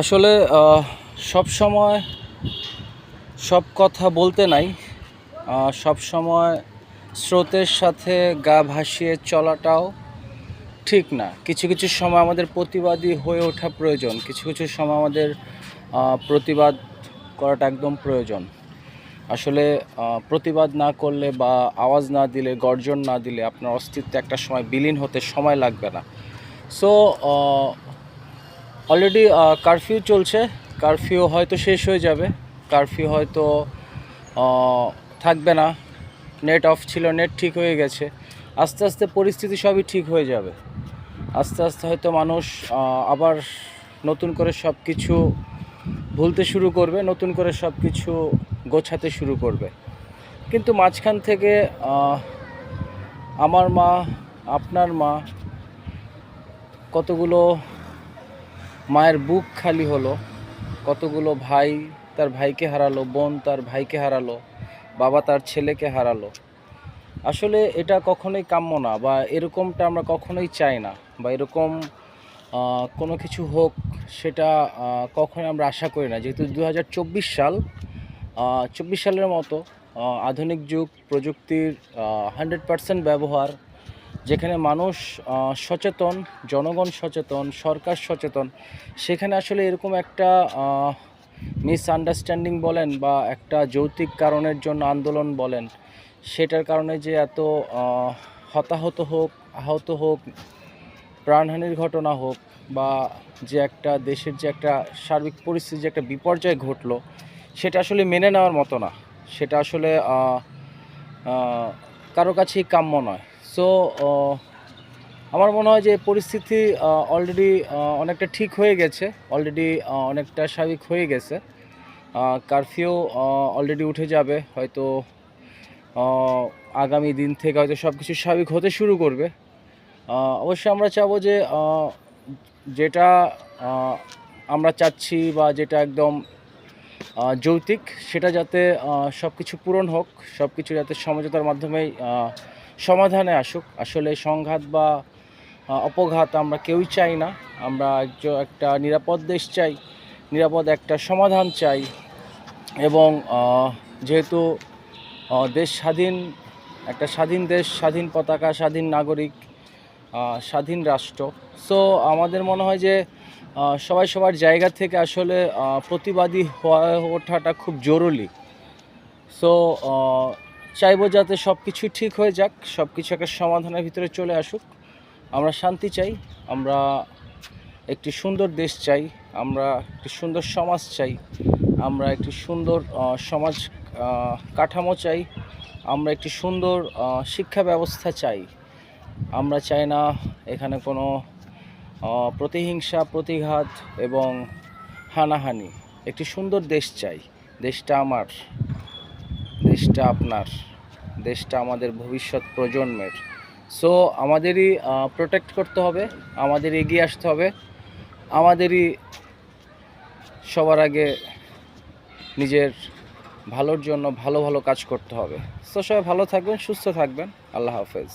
আসলে সব সময় সব কথা বলতে নাই। সব সময় স্রোতের সাথে গা ভাসিয়ে চলাটাও ঠিক না। কিছু কিছু সময় আমাদের প্রতিবাদী হয়ে ওঠা প্রয়োজন। কিছু কিছু সময় আমাদের প্রতিবাদ করাটা একদম প্রয়োজন। আসলে প্রতিবাদ না করলে বা আওয়াজ না দিলে, গর্জন না দিলে আপনার অস্তিত্ব একটা সময় বিলীন হতে সময় লাগবে না। সো অলরেডি কারফিউ চলছে। কারফিউ হয়তো শেষ হয়ে যাবে। কারফিউ হয়তো থাকবে না। নেট অফ ছিল নেট ঠিক হয়ে গেছে। আস্তে আস্তে পরিস্থিতি সবই ঠিক হয়ে যাবে। আস্তে আস্তে হয়তো মানুষ আবার নতুন করে সব কিছু ভুলতে শুরু করবে, নতুন করে সব কিছু গোছাতে শুরু করবে। কিন্তু মাঝখান থেকে আমার মা, আপনার মা, কতগুলো মায়ের বুক খালি হলো। কতগুলো ভাই তার ভাইকে হারালো, বোন তার ভাইকে হারালো, বাবা তার ছেলেকে হারালো। আসলে এটা কখনোই কাম্য না বা এরকমটা আমরা কখনোই চাই না বা এরকম কোনো কিছু হোক সেটা কখনোই আমরা আশা করি না। যেহেতু দু হাজার চব্বিশ সাল চব্বিশ সালের মতো আধুনিক যুগ, প্রযুক্তির হান্ড্রেড পার্সেন্ট ব্যবহার যেখানে মানুষ সচেতন, জনগণ সচেতন, সরকার সচেতন, সেখানে আসলে এরকম একটা মিসআন্ডারস্ট্যান্ডিং বলেন বা একটা যৌক্তিক কারণের জন্য আন্দোলন বলেন, সেটার কারণে যে এত হতাহত হোক, আহত হোক, প্রাণহানির ঘটনা হোক বা যে একটা দেশের যে একটা সার্বিক পরিস্থিতি যে একটা বিপর্যয় ঘটলো, সেটা আসলে মেনে নেওয়ার মতো না। সেটা আসলে কারও কাছেই কাম্য নয়। সো আমার মনে হয় যে পরিস্থিতি অলরেডি অনেকটা ঠিক হয়ে গেছে অলরেডি অনেকটা স্বাভাবিক হয়ে গেছে। কারফিউ অলরেডি উঠে যাবে হয়তো আগামী দিন থেকে হয়তো সব কিছু স্বাভাবিক হতে শুরু করবে। অবশ্যই আমরা চাবো যে যেটা আমরা চাচ্ছি বা যেটা একদম আহ, যৌক্তিক সেটা যাতে সব কিছু পূরণ হোক সব কিছু যাতে সমঝোতার মাধ্যমেই সমাধানে আসুক। আসলে সংঘাত বা অপঘাত আমরা কেউই চাই না। আমরা একটা নিরাপদ দেশ চাই, নিরাপদ একটা সমাধান চাই এবং যেহেতু দেশ স্বাধীন, একটা স্বাধীন দেশ, স্বাধীন পতাকা, স্বাধীন নাগরিক স্বাধীন রাষ্ট্র। সো আমাদের মনে হয় যে সবাই সবার জায়গা থেকে আসলে প্রতিবাদী হয়ে ওঠাটা খুব জরুরি। সো চাইব যাতে সব কিছু ঠিক হয়ে যাক সব কিছু একটা সমাধানের ভিতরে চলে আসুক। আমরা শান্তি চাই, আমরা একটি সুন্দর দেশ চাই, আমরা একটি সুন্দর সমাজ চাই, আমরা একটি সুন্দর সমাজ কাঠামো চাই, আমরা একটি সুন্দর শিক্ষা ব্যবস্থা চাই। আমরা চাই না এখানে কোনো প্রতিহিংসা, প্রতিঘাত এবং হানাহানি। একটি সুন্দর দেশ চাই, দেশটা আমার। দেশটা আপনার, দেশটা আমাদের ভবিষ্যৎ প্রজন্মের। সো আমাদেরই প্রোটেক্ট করতে হবে আমাদের এগিয়ে আসতে হবে, আমাদেরই সবার আগে নিজের ভালোর জন্য ভালো ভালো কাজ করতে হবে। সো সবাই ভালো থাকবেন, সুস্থ থাকবেন, আল্লাহ হাফেজ।